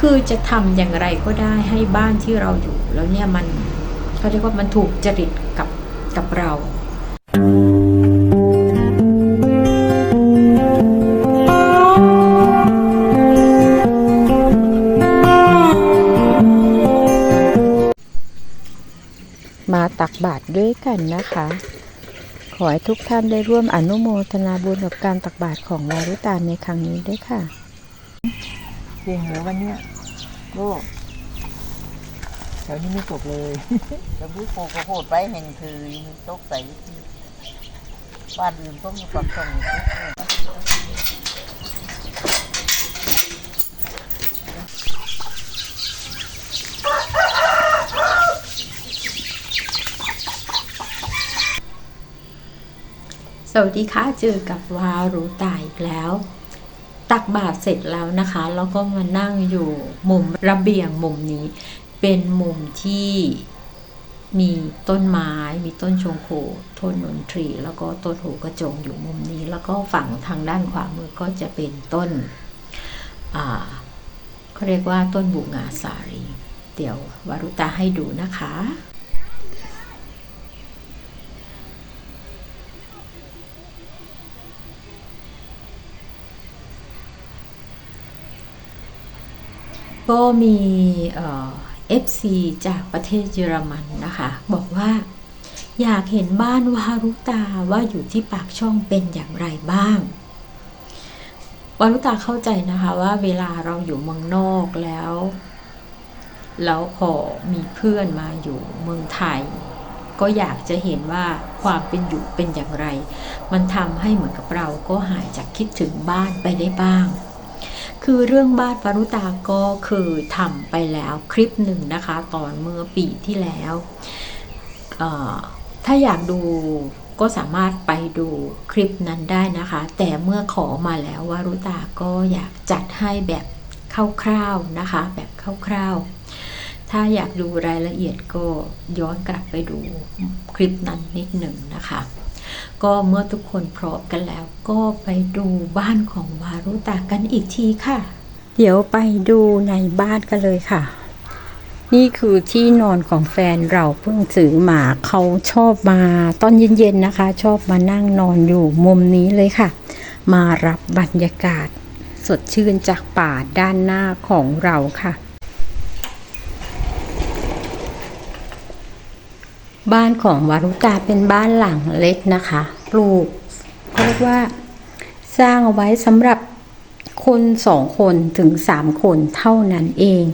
คือจะทำอย่างไรก็ได้ให้บ้านที่เราอยู่ แล้วเนี่ยมันเขาเรียกว่ามันถูกจริตกับกับเรามาตักบาตรด้วยกันนะคะ ขอให้ทุกท่านได้ร่วมอนุโมทนาบุญกับการตักบาตรของวารุตาในครั้งนี้ด้วยค่ะ จริงแล้ววันเนี้ยก็แถวนี้ไม่ตกเลยจะพูดโคก็โคตรไปเห็นคือมีตกใส่บ้านอื่นต้องมีความส่งสวัสดีค่ะเจอกับวารุตาอีกแล้ว ตักบาตรเสร็จแล้วนะคะ แล้วก็มานั่งอยู่มุมระเบียงมุมนี้ เป็นมุมที่มีต้นไม้ มีต้นชงโคต้นนนทรี แล้วก็ต้นหูกระจงอยู่มุมนี้ แล้วก็ฝั่งทางด้านขวามือก็จะเป็นต้นเขาเรียกว่าต้นบุงาสารี เดี๋ยววารุตาให้ดูนะคะ ก็มีเอฟซีจากประเทศเยอรมันนะคะ บอกว่าอยากเห็นบ้านวารุตาว่าอยู่ที่ปากช่องเป็นอย่างไรบ้างวารุตาเข้าใจนะคะว่าเวลาเราอยู่เมืองนอกแล้ว แล้วพอมีเพื่อนมาอยู่เมืองไทย ก็อยากจะเห็นว่าความเป็นอยู่เป็นอย่างไร มันทำให้เหมือนกับเราก็หายจากคิดถึงบ้านไปได้บ้าง คือเรื่องบ้านปารุตาก็คือทำไปแล้วคลิปหนึ่งนะคะ ตอนเมื่อปีที่แล้ว ถ้าอยากดูก็สามารถไปดูคลิปนั้นได้นะคะ แต่เมื่อขอมาแล้ววารุตาก็อยากจัดให้แบบคร่าวๆนะคะ แบบคร่าวๆ ถ้าอยากดูรายละเอียดก็ย้อนกลับไปดูคลิปนั้นนิดหนึ่งนะคะ ก็เมื่อทุกคนพร้อมกันแล้ว ก็ไปดูบ้านของวารุตากันอีกทีค่ะ เดี๋ยวไปดูในบ้านกันเลยค่ะ นี่คือที่นอนของแฟนเราเพิ่งซื้อมาเขาชอบมาตอนเย็นๆนะคะ ชอบมานั่งนอนอยู่มุมนี้เลยค่ะ มารับบรรยากาศ สดชื่นจากป่าด้านหน้าของเราค่ะ บ้านของวารุตาเป็นบ้านหลังเล็กนะคะ ปลูกเขาเรียกว่าสร้างเอาไว้สำหรับคนสองคนถึงสามคนเท่านั้นเอง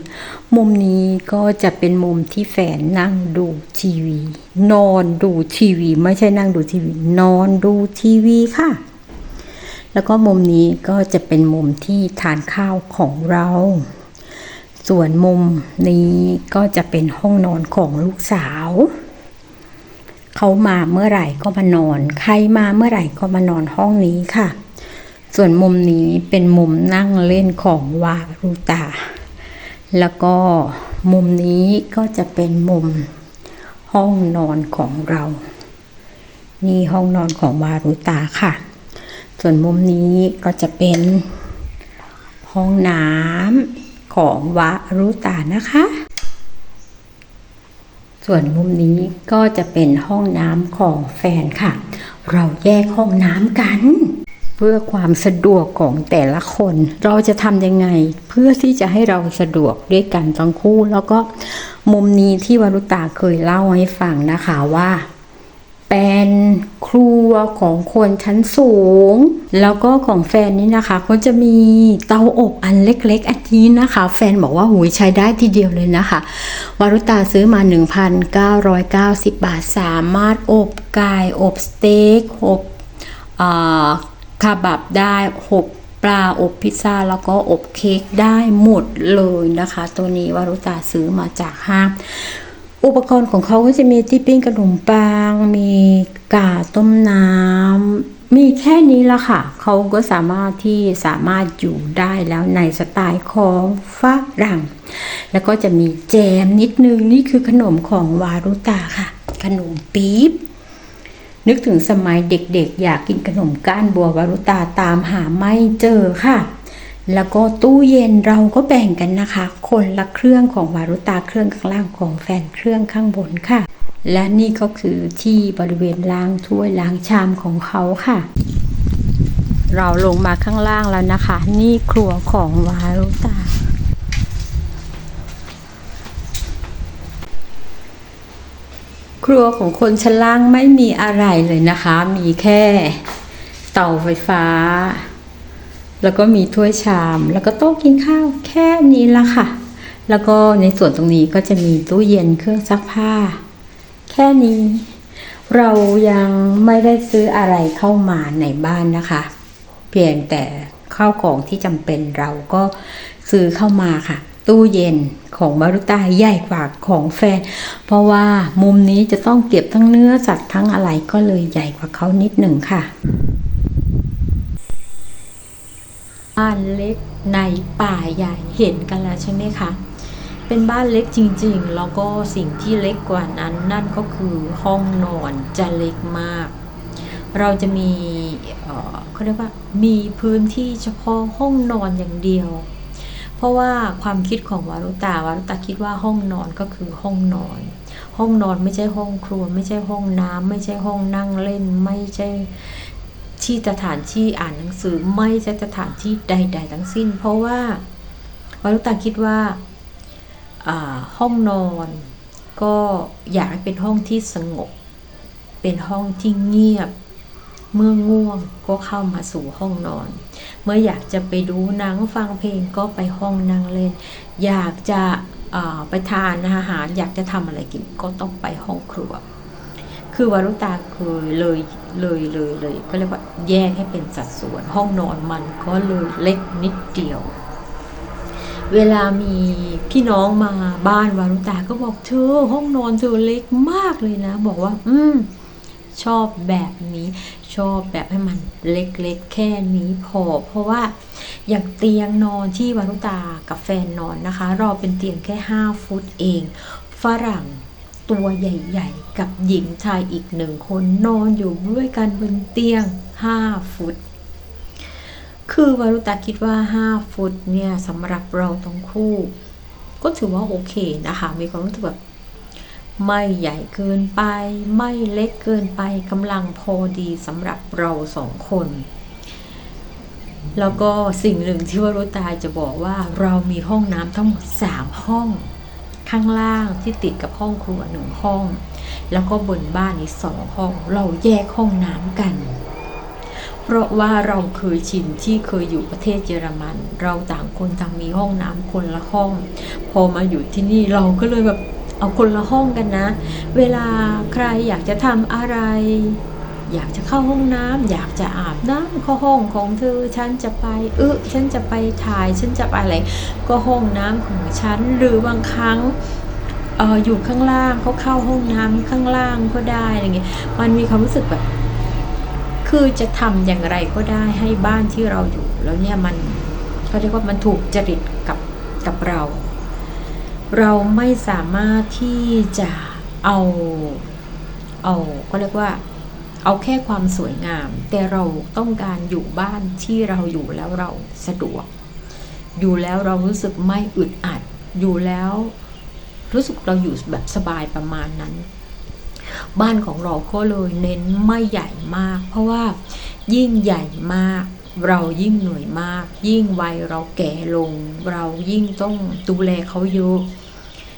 มุมนี้ก็จะเป็นมุมที่แฟนนั่งดูทีวี นอนดูทีวี ไม่ใช่นั่งดูทีวี นอนดูทีวีค่ะ แล้วก็มุมนี้ก็จะเป็นมุมที่ทานข้าวของเรา ส่วนมุมนี้ก็จะเป็นห้องนอนของลูกสาว เขามาเมื่อไหร่ก็มานอน ใครมาเมื่อไหร่ก็มานอนห้องนี้ค่ะ ส่วนมุมนี้เป็นมุมนั่งเล่นของวารุตา แล้วก็มุมนี้ก็จะเป็นมุมห้องนอนของเรา นี่ห้องนอนของวารุตาค่ะ ส่วนมุมนี้ก็จะเป็นห้องน้ำของวารุตานะคะ ส่วนมุมนี้ก็จะเป็นห้องน้ำของแฟนค่ะ เราแยกห้องน้ำกัน เพื่อความสะดวกของแต่ละคน เราจะทำยังไง เพื่อที่จะให้เราสะดวกด้วยกันทั้งคู่ แล้วก็มุมนี้ที่วรุตาเคยเล่าให้ฟังนะคะว่า เป็นครัวของคนชั้นสูง แล้วก็ของแฟนนี่นะคะก็จะมีเตาอบอันเล็กๆ อันนี้นะคะ แฟนบอกว่าหูยใช้ได้ทีเดียวเลยนะคะ วารุตาซื้อมา 1,990 บาทสามารถอบไก่อบสเต็กอบอคาบับได้อบปลาอบพิซซ่าแล้วก็อบเค้กได้หมดเลยนะคะ ตัวนี้วารุตาซื้อมาจากห้าง อุปกรณ์ของเขาก็จะมีที่ปิ้งขนมปัง มีกาต้มน้ำ มีแค่นี้ละค่ะ เขาก็สามารถที่สามารถอยู่ได้แล้วในสไตล์ของฝรั่ง แล้วก็จะมีแจมนิดนึง นี่คือขนมของวารุตาค่ะ ขนมปี๊บนึกถึงสมัยเด็กๆ อยากกินขนมก้านบัววารุตาตามหาไม่เจอค่ะ แล้วก็ตู้เย็นเราก็แบ่งกันนะคะ คนละเครื่องของวารุตาเครื่องข้างล่างของแฟนเครื่องข้างบนค่ะ และนี่ก็คือที่บริเวณล้างถ้วยล้างชามของเขาค่ะ เราลงมาข้างล่างแล้วนะคะ นี่ครัวของวารุตาครัวของคนชั้นล่างไม่มีอะไรเลยนะคะ มีแค่เตาไฟฟ้า แล้วก็มีถ้วยชาม แล้วก็โต๊ะกินข้าวแค่นี้ละค่ะ แล้วก็ในส่วนตรงนี้ก็จะมีตู้เย็นเครื่องซักผ้า แค่นี้ เรายังไม่ได้ซื้ออะไรเข้ามาในบ้านนะคะ เพียงแต่ข้าวของที่จำเป็นเราก็ซื้อเข้ามาค่ะ ตู้เย็นของมารุตาใหญ่กว่าของแฟน เพราะว่ามุมนี้จะต้องเก็บทั้งเนื้อสัตว์ทั้งอะไรก็เลยใหญ่กว่าเขานิดหนึ่งค่ะ บ้านเล็กในป่าใหญ่เห็นกันแล้วใช่ไหมคะ เป็นบ้านเล็กจริงๆ แล้วก็สิ่งที่เล็กกว่านั้นนั่นก็คือห้องนอนจะเล็กมาก เราจะมีเขาเรียกว่ามีพื้นที่เฉพาะห้องนอนอย่างเดียว เพราะว่าความคิดของวารุตาวารุตาคิดว่าห้องนอนก็คือห้องนอน ห้องนอนไม่ใช่ห้องครัว ไม่ใช่ห้องน้ำไม่ใช่ห้องนั่งเล่นไม่ใช่ ที่สถานที่อ่านหนังสือไม่ใช่สถานที่ใด ๆ ทั้งสิ้น เพราะว่าวารุตาคิดว่าห้องนอนก็อยากให้เป็นห้องที่สงบ เป็นห้องที่เงียบ เมื่อง่วงก็เข้ามาสู่ห้องนอน เมื่ออยากจะไปดูหนังฟังเพลงก็ไปห้องนั่งเล่น อยากจะไปทานอาหารอยากจะทำอะไรกินก็ต้องไปห้องครัว คือวารุตาเคยเลยเลยเลยเลยก็เรียกว่าแยกให้เป็นสัดส่วน ห้องนอนมันก็เลยเล็กนิดเดียว เวลามีพี่น้องมาบ้านวารุตาก็บอกเธอห้องนอนเธอเล็กมากเลยนะ บอกว่า อืมชอบแบบนี้ชอบแบบให้มันเล็กๆ แค่นี้พอ เพราะว่าอย่างเตียงนอนที่วารุตากับแฟนนอนนะคะ เราเป็นเตียงแค่ 5 ฟุตเอง ฝรั่ง ตัวใหญ่ๆ กับหญิงชายอีกหนึ่งคนนอนอยู่ด้วยกันบนเตียง 5 ฟุต คือวารุตาคิดว่า 5 ฟุตเนี่ยสำหรับเราทั้งคู่ ก็ถือว่าโอเคนะคะ มีความรู้สึกแบบไม่ใหญ่เกินไป ไม่เล็กเกินไปกำลังพอดีสำหรับเราสองคน แล้วก็สิ่งหนึ่งที่วรุตาจะบอกว่าเรามีห้องน้ำทั้งหมดสามห้อง ข้างล่างที่ติดกับห้องครัวหนึ่งห้อง แล้วก็บนบ้านอีกสองห้อง เราแยกห้องน้ำกัน เพราะว่าเราเคยชินที่เคยอยู่ประเทศเยอรมัน เราต่างคนต่างมีห้องน้ำคนละห้อง พอมาอยู่ที่นี่เราก็เลยแบบเอาคนละห้องกันนะ เวลาใครอยากจะทำอะไร อยากจะเข้าห้องน้ำอยากจะอาบน้ำเข้าห้องของเธอ ฉันจะไปเออฉันจะไปถ่าย ฉันจะไปอะไร ก็ห้องน้ำของฉัน หรือบางครั้งเอออยู่ข้างล่างเขาเข้าห้องน้ำข้างล่างก็ได้อะไรเงี้ย มันมีความรู้สึกแบบ คือจะทำอย่างไรก็ได้ให้บ้านที่เราอยู่แล้วเนี่ยมันเขาเรียกว่ามันถูกจริตกับกับเรา เราไม่สามารถที่จะเอา เอาก็เรียกว่า เอาแค่ความสวยงาม แต่เราต้องการอยู่บ้านที่เราอยู่แล้วเราสะดวก อยู่แล้วเรารู้สึกไม่อึดอัด อยู่แล้วรู้สึกเราอยู่แบบสบายประมาณนั้น บ้านของเราก็เลยเน้นไม่ใหญ่มาก เพราะว่ายิ่งใหญ่มาก เรายิ่งเหนื่อยมาก ยิ่งวัยเราแก่ลง เรายิ่งต้องดูแลเขาเยอะ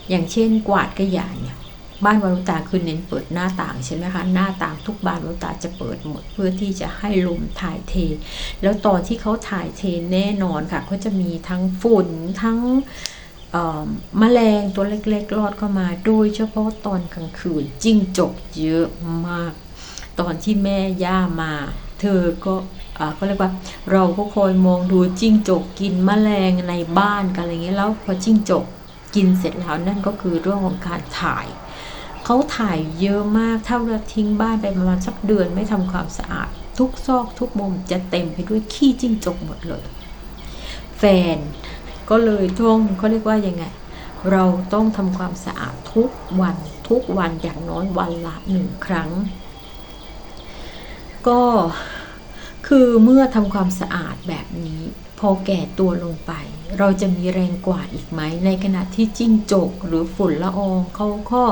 อย่างเช่นกวาดกระยาเนี่ย บ้านวารุตาคือเน้นเปิดหน้าต่างใช่ไหมคะหน้าต่างทุกบ้านวารุตาจะเปิดหมด เพื่อที่จะให้ลมถ่ายเท แล้วตอนที่เขาถ่ายเทแน่นอนค่ะเขาจะมีทั้งฝุ่นทั้งเอ่อแมลงตัวเล็กๆรอดเข้ามา โดยเฉพาะตอนกลางคืนจิ้งจกเยอะมาก ตอนที่แม่ย่ามา เธอก็อ่าก็เรียกว่าเราก็คอยมองดูจิ้งจกกินแมลงในบ้านกันอะไรเงี้ยแล้วพอจิ้งจกกินเสร็จแล้วนั่นก็คือเรื่องของการถ่าย เขาถ่ายเยอะมากถ้าเราทิ้งบ้านไปประมาณสักเดือนไม่ทำความสะอาด ทุกซอกทุกมุมจะเต็มไปด้วยขี้จิ้งจกหมดเลย แฟนก็เลยต้องเขาเรียกว่ายังไง เราต้องทำความสะอาดทุกวันทุกวันอย่างน้อยวันละหนึ่งครั้ง ก็คือเมื่อทำความสะอาดแบบนี้ พอแก่ตัวลงไป เราจะมีแรงกว่าอีกไหม ในขณะที่จิ้งจกหรือฝุ่นละอองเขาก็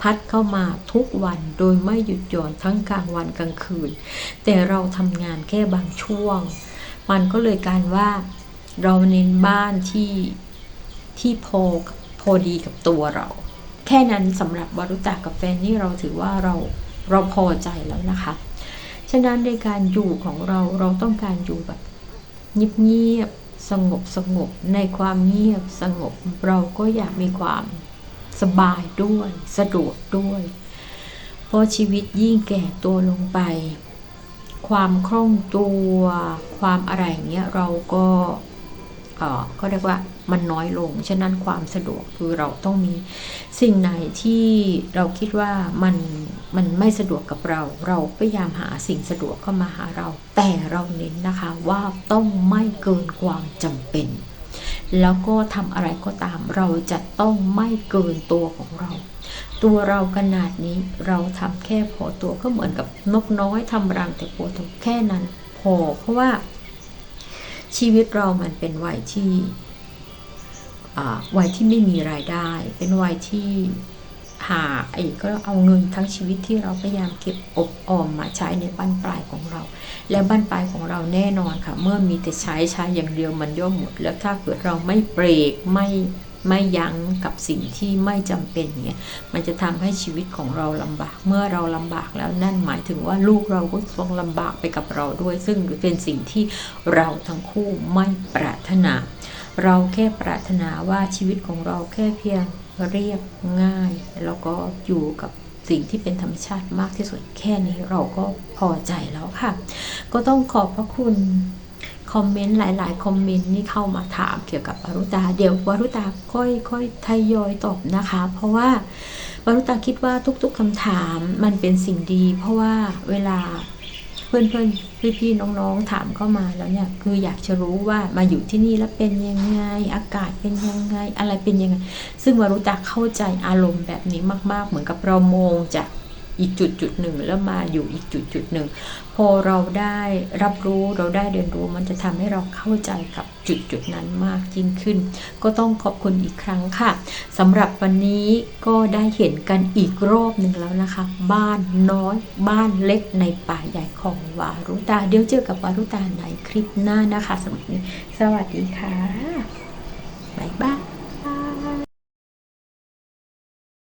พัดเข้ามาทุกวันโดยไม่หยุดหย่อนทั้งกลางวันกลางคืน แต่เราทำงานแค่บางช่วง มันก็เลยการว่าเราเน้นบ้านที่ที่พอพอดีกับตัวเรา แค่นั้นสำหรับวารุตากับแฟนนี่เราถือว่าเราเราพอใจแล้วนะคะ ฉะนั้นในการอยู่ของเราเราต้องการอยู่แบบเงียบๆสงบสงบในความเงียบสงบเราก็อยากมีความ สบายด้วย สะดวกด้วย เพราะชีวิตยิ่งแก่ตัวลงไป ความคล่องตัว ความอะไรเงี้ยเราก็เอ่อก็เรียกว่ามันน้อยลง ฉะนั้นความสะดวกคือเราต้องมีสิ่งไหนที่เราคิดว่ามันมันไม่สะดวกกับเรา เราพยายามหาสิ่งสะดวกเข้ามาหาเรา แต่เราเน้นนะคะว่าต้องไม่เกินความจำเป็น แล้วก็ทำอะไรก็ตาม เราจะต้องไม่เกินตัวของเรา ตัวเราขนาดนี้เราทำแค่พอตัวก็เหมือนกับนกน้อยทำรังแต่พอตัวแค่นั้นพอเพราะว่า ชีวิตเรามันเป็นวัยที่วัยที่ไม่มีรายได้ เป็นวัยที่ หาไอ้ก็เอาเงินทั้งชีวิตที่เราพยายามเก็บอบออมมาใช้ในบ้านปลายของเรา แล้วบ้านปลายของเราแน่นอนค่ะ เมื่อมีแต่ใช้ใช้อย่างเดียวมันย่อมหมด แล้วถ้าเกิดเราไม่เบรกไม่ไม่ยั้งกับสิ่งที่ไม่จำเป็นเนี่ยมันจะทำให้ชีวิตของเราลำบาก เมื่อเราลำบากแล้วนั่นหมายถึงว่าลูกเราก็ต้องลำบากไปกับเราด้วย ซึ่งเป็นสิ่งที่เราทั้งคู่ไม่ปรารถนา เราแค่ปรารถนาว่าชีวิตของเราแค่เพียง เรียบง่าย แล้วก็อยู่กับสิ่งที่เป็นธรรมชาติมากที่สุดแค่นี้เราก็พอใจแล้วค่ะ ก็ต้องขอบพระคุณคอมเมนต์หลาย ๆ คอมเมนต์นี่เข้ามาถามเกี่ยวกับวรุตา เดี๋ยววรุตาค่อยๆทยอยตอบนะคะ เพราะว่าวรุตาคิดว่าทุก ๆคำถามมันเป็นสิ่งดี เพราะว่าเวลา เพื่อนๆพี่ๆน้องๆถามเข้ามาแล้วเนี่ยคืออยากจะรู้ว่ามาอยู่ที่นี่แล้วเป็นยังไง อากาศเป็นยังไง อะไรเป็นยังไง ซึ่งวารุตาเข้าใจอารมณ์แบบนี้มาก ๆ เหมือนกับเรามองจากอีกจุดจุดหนึ่งแล้วมาอยู่อีกจุดจุดหนึ่ง อเราได้รับรู้เราได้เรียนรู้มันจะทำให้เราเข้าใจกับจุดจุดนั้นมากยิ่งขึ้น ก็ต้องขอบคุณอีกครั้งค่ะสำหรับวันนี้ก็ได้เห็นกันอีกรอบหนึ่งแล้วนะคะ บ้านน้อยบ้านเล็กในป่าใหญ่ของวารุตา เดี๋ยวเจอกับวารุตาในคลิปหน้านะคะสำหรับนนี้ สวัสดีค่ะบ๊ายบาย